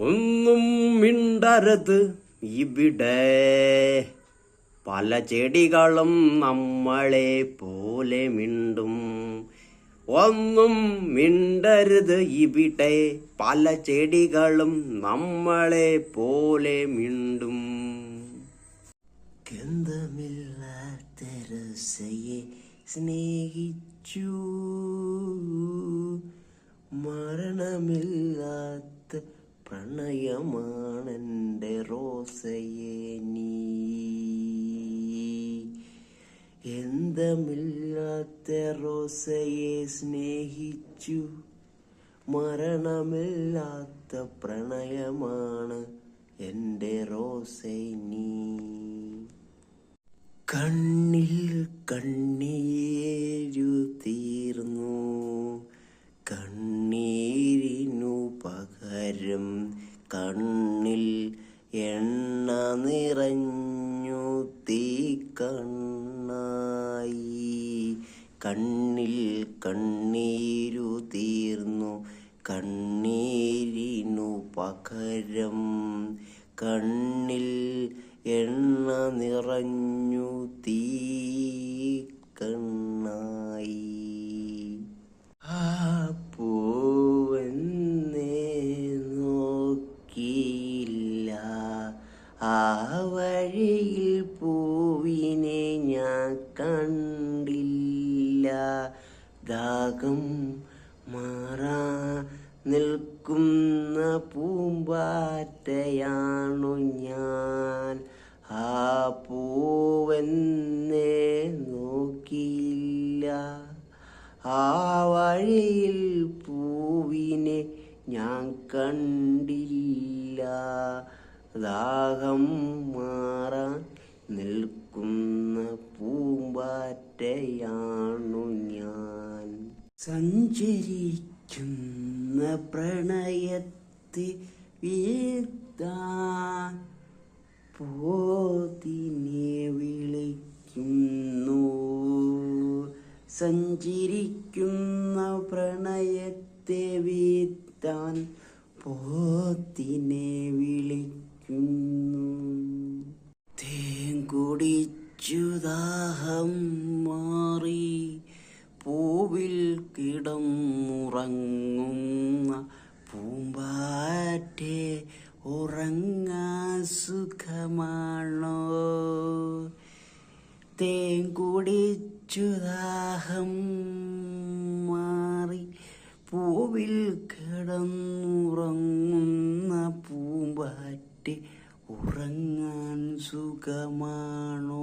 ഒന്നും മിണ്ടരുത് ഇവിടെ. പല ചെടികളും നമ്മളെ പോലെ മിണ്ടും. ഒന്നും മിണ്ടരുത് ഇവിടെ. പല ചെടികളും നമ്മളെ പോലെ മിണ്ടും. ഗന്ധമില്ലാത്തരസയെ സ്നേഹിച്ചു. മരണമില്ലാത്ത പ്രണയമാണെന്റെ റോസയെ നീ. എന്തമില്ലാത്ത റോസയെ സ്നേഹിച്ചു. മരണമില്ലാത്ത പ്രണയമാണ് എന്റെ റോസൈ നീ. കണ്ണിൽ കണ്ണീരു പകരം കണ്ണിൽ എണ്ണ നിറഞ്ഞു തീ കണ്ണായി. കണ്ണിൽ കണ്ണീരു തീർന്നു കണ്ണീരിനു പകരം കണ്ണിൽ എണ്ണ നിറഞ്ഞു തീ വഴിയിൽ പൂവിനെ ഞാൻ കണ്ടില്ല. ദാഹം മാറാ നിൽക്കുന്ന പൂമ്പാറ്റയാണു ഞാൻ. ആ പൂവെന്നെ നോക്കിയില്ല. ആ വഴിയിൽ പൂവിനെ ഞാൻ കണ്ടില്ല. ദാഹം മാറാൻ നിൽക്കുന്ന പൂമ്പാറ്റയാണു ഞാൻ. സഞ്ചരിക്കുന്ന പ്രണയത്തെ വീഴ്ത്താൻ പോതിനെ വിളിക്കുന്നു. സഞ്ചരിക്കുന്ന പ്രണയത്തെ വീഴ്ത്താൻ പോത്തിനെ വിളിക്കുന്നു. തേൻ കുടിച്ചു പൂമ്പാറ്റെ ഉറങ്ങാ സുഖമാണോ? തേൻ കുടിച്ചു ദാഹം മാറി പൂവിൽ കിടന്നുറങ്ങുന്ന പൂമ്പാറ്റെ ഉറങ്ങാൻ സുഖമാണോ?